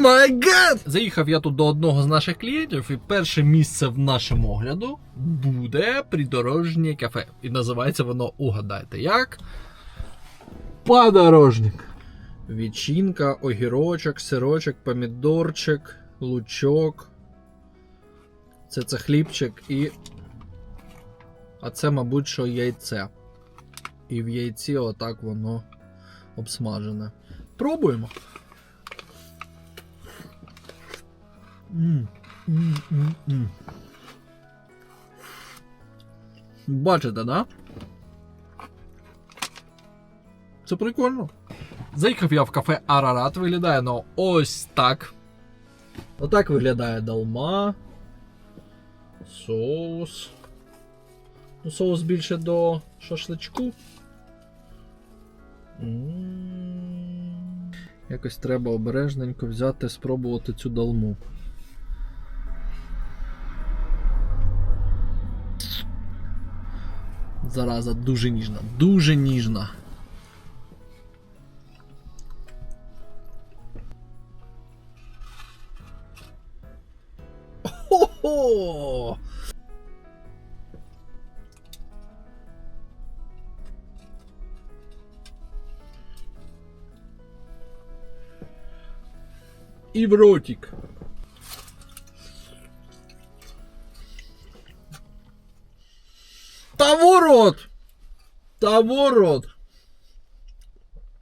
май гад! Заїхав я тут до одного з наших клієнтів, і перше місце в нашому огляду буде придорожнє кафе. І називається воно угадайте як? Подорожник. Вічінка, огірочок, сирочок, помідорчик, лучок. Це це хлібчик і. А це, мабуть, що яйце. І в яйці отак воно обсмажене. Пробуємо. Бачите, да? Це прикольно. Заїхав я в кафе Арарат, виглядає воно ось так. Отак виглядає долма. Соус. Ну, соус більше до шашличку. Якось треба обережненько взяти, спробувати цю долму. Зараза, дуже ніжна, дуже ніжна. Хо-хо! І в ротик. Та ворот! Та ворот!